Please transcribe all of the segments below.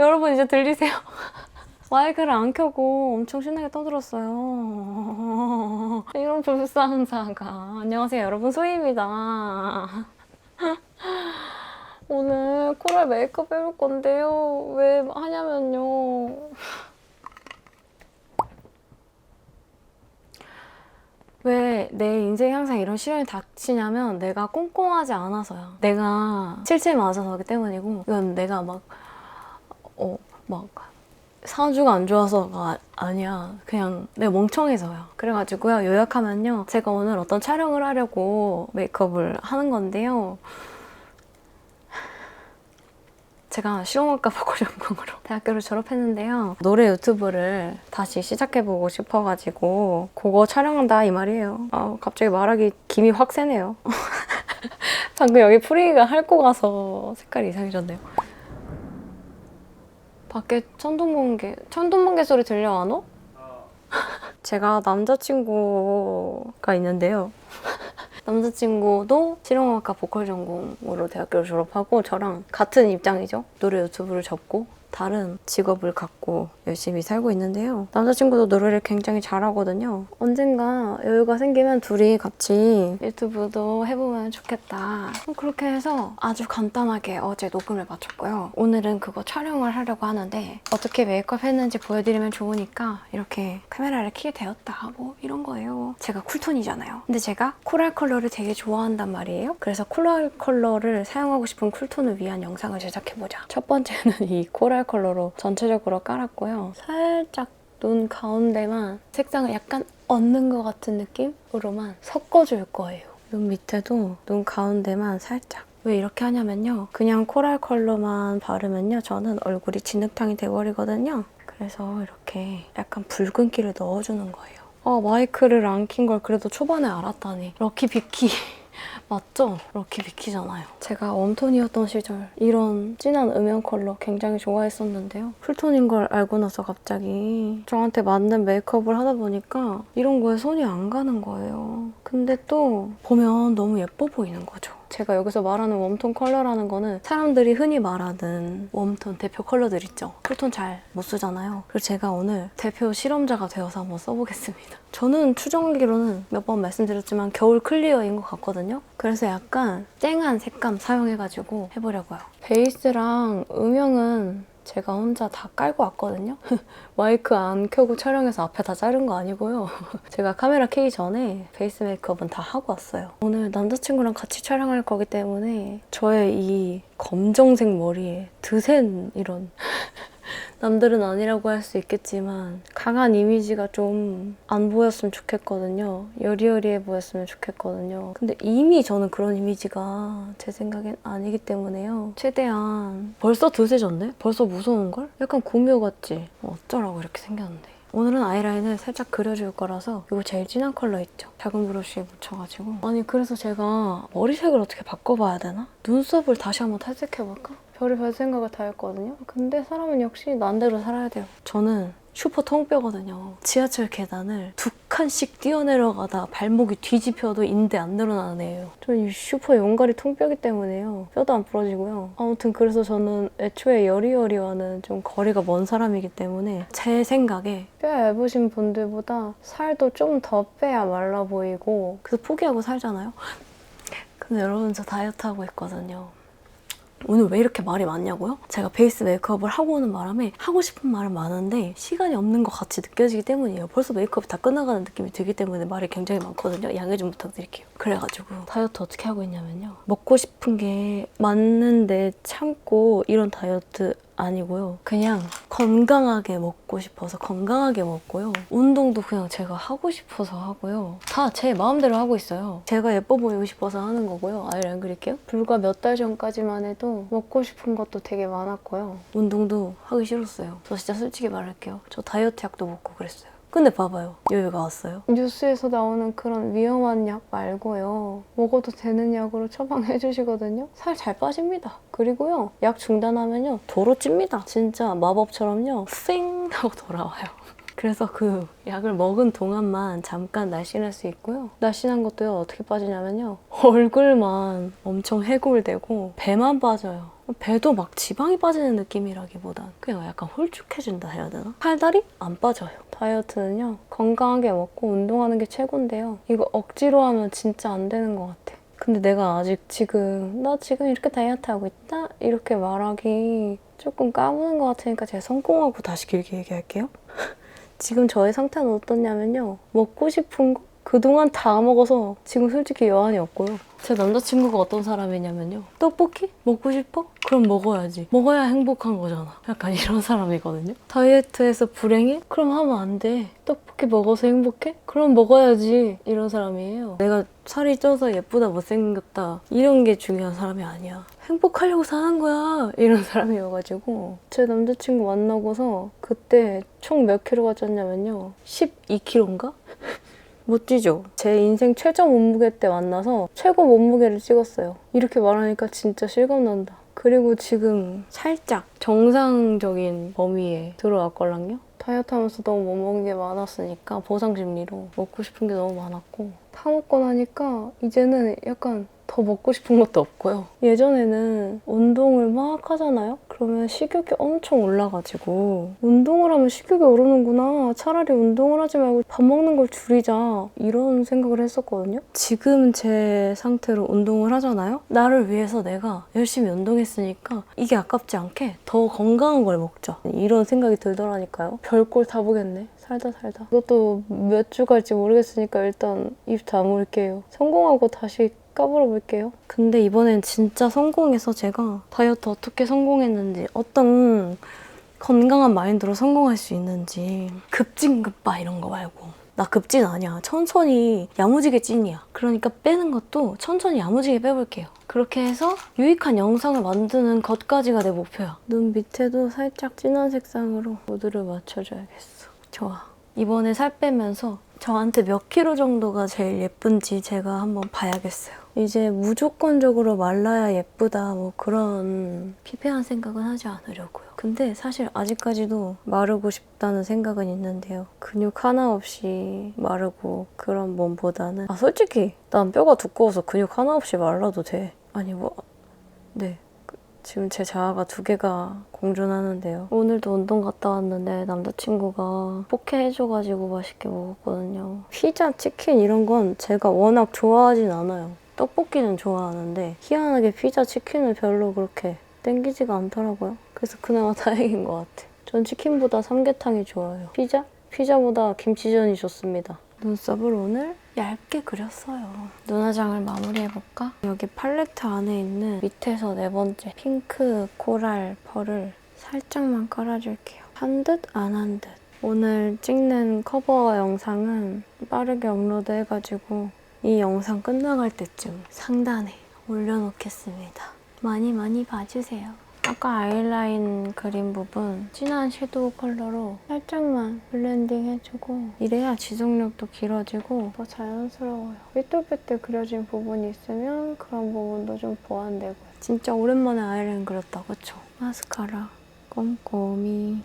여러분 이제 들리세요? 마이크를 안 켜고 엄청 신나게 떠들었어요. 이런 불상사가. 안녕하세요, 여러분. 소희입니다. 오늘 코랄 메이크업 해볼 건데요. 왜 하냐면요. 왜내 인생에 항상 이런 시련이 닥치냐면 내가 꼼꼼하지 않아서요. 내가 칠칠 맞아서기 때문이고 이건 내가 막 어, 막 사주가 안 좋아서가 아니야. 그냥 내가 멍청해서요. 그래가지고요. 요약하면요. 제가 오늘 어떤 촬영을 하려고 메이크업을 하는 건데요. 제가 실용학과 보컬 전공으로 대학교를 졸업했는데요. 노래 유튜브를 다시 시작해보고 싶어가지고 그거 촬영한다 이 말이에요. 아, 갑자기 말하기 김이 확 세네요. 방금 여기 프리가 핥고 가서 색깔이 이상해졌네요. 밖에 천둥번개, 천둥번개 소리 들려 안 오? 제가 남자친구가 있는데요. 남자친구도 실용음악과 보컬 전공으로 대학교를 졸업하고 저랑 같은 입장이죠. 노래 유튜브를 접고 다른 직업을 갖고 열심히 살고 있는데요. 남자친구도 노래를 굉장히 잘하거든요. 언젠가 여유가 생기면 둘이 같이 유튜브도 해보면 좋겠다. 그렇게 해서 아주 간단하게 어제 녹음을 마쳤고요. 오늘은 그거 촬영을 하려고 하는데 어떻게 메이크업 했는지 보여드리면 좋으니까 이렇게 카메라를 켜게 되었다. 뭐 이런 거예요. 제가 쿨톤이잖아요. 근데 제가 코랄 컬러를 되게 좋아한단 말이에요. 그래서 코랄 컬러를 사용하고 싶은 쿨톤을 위한 영상을 제작해보자. 첫 번째는 이 코랄 컬러로 전체적으로 깔았고요. 살짝 눈 가운데만 색상을 약간 얹는 것 같은 느낌으로만 섞어줄 거예요. 눈 밑에도 눈 가운데만 살짝. 왜 이렇게 하냐면요. 그냥 코랄 컬러만 바르면요. 저는 얼굴이 진흙탕이 돼버리거든요. 그래서 이렇게 약간 붉은기를 넣어주는 거예요. 아, 마이크를 안 킨 걸 그래도 초반에 알았다니. 럭키 비키. 맞죠? 럭키 비키잖아요. 제가 웜톤이었던 시절 이런 진한 음영 컬러 굉장히 좋아했었는데요. 쿨톤인 걸 알고 나서 갑자기 저한테 맞는 메이크업을 하다 보니까 이런 거에 손이 안 가는 거예요. 근데 또 보면 너무 예뻐 보이는 거죠. 제가 여기서 말하는 웜톤 컬러라는 거는 사람들이 흔히 말하는 웜톤 대표 컬러들 있죠. 쿨톤 잘 못 쓰잖아요. 그래서 제가 오늘 대표 실험자가 되어서 한번 써보겠습니다. 저는 추정하기로는 몇 번 말씀드렸지만 겨울 클리어인 것 같거든요. 그래서 약간 쨍한 색감 사용해가지고 해보려고요. 베이스랑 음영은 제가 혼자 다 깔고 왔거든요. 마이크 안 켜고 촬영해서 앞에 다 자른 거 아니고요. 제가 카메라 켜기 전에 베이스 메이크업은 다 하고 왔어요. 오늘 남자친구랑 같이 촬영할 거기 때문에 저의 이 검정색 머리에 드센 이런 남들은 아니라고 할 수 있겠지만 강한 이미지가 좀 안 보였으면 좋겠거든요. 여리여리해 보였으면 좋겠거든요. 근데 이미 저는 그런 이미지가 제 생각엔 아니기 때문에요. 최대한 벌써 드세졌네? 벌써 무서운걸? 약간 구미호 같지? 뭐 어쩌라고 이렇게 생겼는데. 오늘은 아이라인을 살짝 그려줄 거라서 이거 제일 진한 컬러 있죠? 작은 브러쉬에 묻혀가지고 아니 그래서 제가 머리색을 어떻게 바꿔봐야 되나? 눈썹을 다시 한번 탈색해볼까? 별의별 생각을 다 했거든요. 근데 사람은 역시 난대로 살아야 돼요. 저는 슈퍼 통뼈거든요. 지하철 계단을 두 칸씩 뛰어내려가다 발목이 뒤집혀도 인대 안 늘어나는 애예요. 저는 이 슈퍼 용가리 통뼈기 때문에요. 뼈도 안 부러지고요. 아무튼 그래서 저는 애초에 여리여리와는 좀 거리가 먼 사람이기 때문에 제 생각에 뼈 얇으신 분들보다 살도 좀 더 빼야 말라 보이고 그래서 포기하고 살잖아요. 근데 여러분 저 다이어트 하고 있거든요. 오늘 왜 이렇게 말이 많냐고요? 제가 베이스 메이크업을 하고 오는 바람에 하고 싶은 말은 많은데 시간이 없는 것 같이 느껴지기 때문이에요. 벌써 메이크업이 다 끝나가는 느낌이 들기 때문에 말이 굉장히 많거든요. 양해 좀 부탁드릴게요. 그래가지고 다이어트 어떻게 하고 있냐면요. 먹고 싶은 게 맞는데 참고 이런 다이어트 아니고요. 그냥 건강하게 먹고 싶어서 건강하게 먹고요. 운동도 그냥 제가 하고 싶어서 하고요. 다 제 마음대로 하고 있어요. 제가 예뻐 보이고 싶어서 하는 거고요. 아이라인 그릴게요. 불과 몇 달 전까지만 해도 먹고 싶은 것도 되게 많았고요. 운동도 하기 싫었어요. 저 진짜 솔직히 말할게요. 저 다이어트 약도 먹고 그랬어요. 근데 봐봐요. 여유가 왔어요. 뉴스에서 나오는 그런 위험한 약 말고요. 먹어도 되는 약으로 처방해 주시거든요. 살 잘 빠집니다. 그리고요. 약 중단하면요. 도로 찝니다. 진짜 마법처럼요. 쌩 하고 돌아와요. 그래서 그 약을 먹은 동안만 잠깐 날씬할 수 있고요. 날씬한 것도요, 어떻게 빠지냐면요. 얼굴만 엄청 해골되고 배만 빠져요. 배도 막 지방이 빠지는 느낌이라기보단 그냥 약간 홀쭉해진다 해야 되나? 팔다리? 안 빠져요. 다이어트는요, 건강하게 먹고 운동하는 게 최고인데요. 이거 억지로 하면 진짜 안 되는 것 같아. 근데 내가 아직 지금, 나 지금 이렇게 다이어트 하고 있다? 이렇게 말하기 조금 까부는 것 같으니까 제가 성공하고 다시 길게 얘기할게요. 지금 저의 상태는 어떻냐면요. 먹고 싶은 거 그동안 다 먹어서 지금 솔직히 여한이 없고요. 제 남자친구가 어떤 사람이냐면요. 떡볶이? 먹고 싶어? 그럼 먹어야지. 먹어야 행복한 거잖아. 약간 이런 사람이거든요. 다이어트해서 불행해? 그럼 하면 안 돼. 떡볶이 먹어서 행복해? 그럼 먹어야지. 이런 사람이에요. 내가 살이 쪄서 예쁘다 못생겼다 이런 게 중요한 사람이 아니야. 행복하려고 사는 거야. 이런 사람이어가지고 제 남자친구 만나고서 그때 총 몇 킬로가 쪘냐면요. 12킬로인가? 못 찌죠? 제 인생 최저 몸무게 때 만나서 최고 몸무게를 찍었어요. 이렇게 말하니까 진짜 실감난다. 그리고 지금 살짝 정상적인 범위에 들어왔걸랑요? 다이어트 하면서 너무 못 먹는 게 많았으니까 보상 심리로 먹고 싶은 게 너무 많았고 다 먹고 나니까 이제는 약간 더 먹고 싶은 것도 없고요. 예전에는 운동을 막 하잖아요? 그러면 식욕이 엄청 올라가지고 운동을 하면 식욕이 오르는구나. 차라리 운동을 하지 말고 밥 먹는 걸 줄이자. 이런 생각을 했었거든요. 지금 제 상태로 운동을 하잖아요? 나를 위해서 내가 열심히 운동했으니까 이게 아깝지 않게 더 건강한 걸 먹자. 이런 생각이 들더라니까요. 별꼴 다 보겠네. 살다 살다. 이것도 몇 주 갈지 모르겠으니까 일단 입 다물게요. 성공하고 다시 까불어 볼게요. 근데 이번엔 진짜 성공해서 제가 다이어트 어떻게 성공했는지 어떤 건강한 마인드로 성공할 수 있는지 급진급바 이런 거 말고 나 급진 아니야. 천천히 야무지게 찐이야. 그러니까 빼는 것도 천천히 야무지게 빼볼게요. 그렇게 해서 유익한 영상을 만드는 것까지가 내 목표야. 눈 밑에도 살짝 진한 색상으로 모드를 맞춰줘야겠어. 좋아. 이번에 살 빼면서 저한테 몇 킬로 정도가 제일 예쁜지 제가 한번 봐야겠어요. 이제 무조건적으로 말라야 예쁘다 뭐 그런 피폐한 생각은 하지 않으려고요. 근데 사실 아직까지도 마르고 싶다는 생각은 있는데요. 근육 하나 없이 마르고 그런 몸보다는 아 솔직히 난 뼈가 두꺼워서 근육 하나 없이 말라도 돼. 아니 뭐 네. 지금 제 자아가 두 개가 공존하는데요. 오늘도 운동 갔다 왔는데 남자친구가 포케 해줘가지고 맛있게 먹었거든요. 피자, 치킨 이런 건 제가 워낙 좋아하진 않아요. 떡볶이는 좋아하는데 희한하게 피자, 치킨을 별로 그렇게 땡기지가 않더라고요. 그래서 그나마 다행인 것 같아. 전 치킨보다 삼계탕이 좋아요. 피자? 피자보다 김치전이 좋습니다. 눈썹을 오늘 얇게 그렸어요. 눈화장을 마무리해볼까? 여기 팔레트 안에 있는 밑에서 네 번째 핑크 코랄 펄을 살짝만 깔아줄게요. 한 듯 안 한 듯. 오늘 찍는 커버 영상은 빠르게 업로드 해가지고 이 영상 끝나갈 때쯤 상단에 올려놓겠습니다. 많이 많이 봐주세요. 아까 아이라인 그린 부분 진한 섀도우 컬러로 살짝만 블렌딩 해주고 이래야 지속력도 길어지고 더 자연스러워요. 삐뚤빼뚤 그려진 부분이 있으면 그런 부분도 좀 보완되고 진짜 오랜만에 아이라인 그렸다 그쵸? 마스카라 꼼꼼히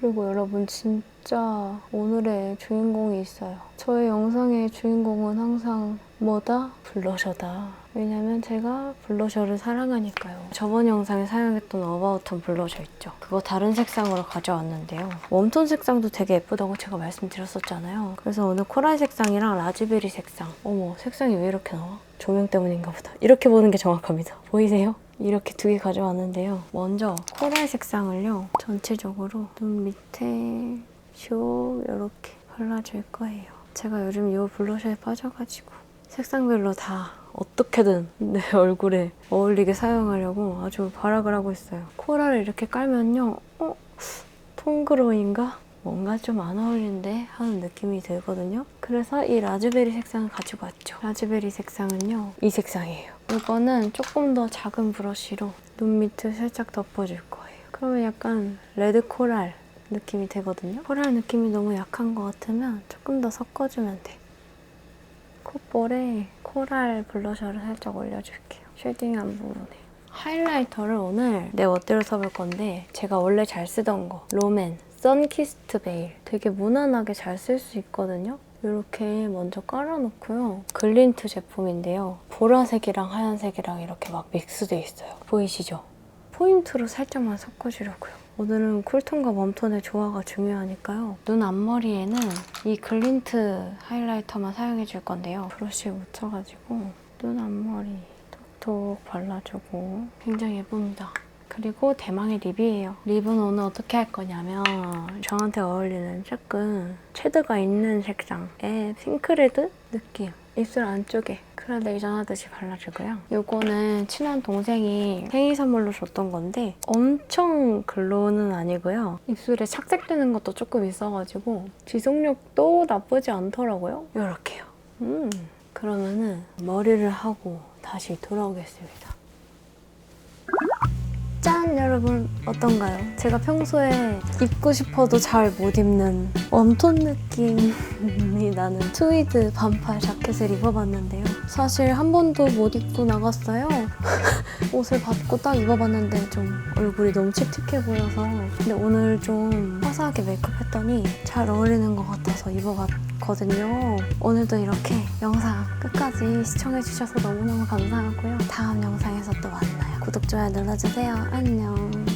그리고 여러분 진짜 오늘의 주인공이 있어요. 저의 영상의 주인공은 항상 뭐다? 블러셔다. 왜냐면 제가 블러셔를 사랑하니까요. 저번 영상에 사용했던 어바웃톤 블러셔 있죠? 그거 다른 색상으로 가져왔는데요. 웜톤 색상도 되게 예쁘다고 제가 말씀드렸었잖아요. 그래서 오늘 코랄 색상이랑 라즈베리 색상. 어머, 색상이 왜 이렇게 나와? 조명 때문인가 보다. 이렇게 보는 게 정확합니다. 보이세요? 이렇게 두 개 가져왔는데요. 먼저 코랄 색상을요. 전체적으로 눈 밑에 쇼 이렇게 발라줄 거예요. 제가 요즘 이 블러셔에 빠져가지고 색상별로 다 어떻게든 내 얼굴에 어울리게 사용하려고 아주 발악을 하고 있어요. 코랄을 이렇게 깔면요. 어? 통그로인가? 뭔가 좀 안 어울리는데 하는 느낌이 들거든요. 그래서 이 라즈베리 색상을 가지고 왔죠. 라즈베리 색상은요. 이 색상이에요. 이거는 조금 더 작은 브러쉬로 눈 밑을 살짝 덮어줄 거예요. 그러면 약간 레드 코랄 느낌이 되거든요. 코랄 느낌이 너무 약한 것 같으면 조금 더 섞어주면 돼. 콧볼에 코랄 블러셔를 살짝 올려줄게요. 쉐딩한 부분에. 하이라이터를 오늘 내 멋대로 써볼 건데 제가 원래 잘 쓰던 거 롬앤 선키스트 베일. 되게 무난하게 잘 쓸 수 있거든요. 이렇게 먼저 깔아놓고요. 글린트 제품인데요. 보라색이랑 하얀색이랑 이렇게 막 믹스돼 있어요. 보이시죠? 포인트로 살짝만 섞어주려고요. 오늘은 쿨톤과 웜톤의 조화가 중요하니까요. 눈 앞머리에는 이 글린트 하이라이터만 사용해 줄 건데요. 브러쉬에 묻혀가지고 눈 앞머리 톡톡 발라주고 굉장히 예쁩니다. 그리고 대망의 립이에요. 립은 오늘 어떻게 할 거냐면 저한테 어울리는 조금 쉐드가 있는 색상의 핑크레드 느낌. 입술 안쪽에 그라데이션 하듯이 발라주고요. 요거는 친한 동생이 생일 선물로 줬던 건데 엄청 글로우는 아니고요. 입술에 착색되는 것도 조금 있어가지고 지속력도 나쁘지 않더라고요. 요렇게요. 음, 그러면은 머리를 하고 다시 돌아오겠습니다. 짠! 여러분 어떤가요? 제가 평소에 입고 싶어도 잘 못 입는 웜톤 느낌이 나는 트위드 반팔 자켓을 입어봤는데요. 사실 한 번도 못 입고 나갔어요. 옷을 받고 딱 입어봤는데 좀 얼굴이 너무 칙칙해 보여서 근데 오늘 좀 화사하게 메이크업 했더니 잘 어울리는 것 같아서 입어봤거든요. 오늘도 이렇게 영상 끝까지 시청해주셔서 너무너무 감사하고요. 다음 영상에서 또 만나요. 구독, 좋아요 눌러주세요. 안녕.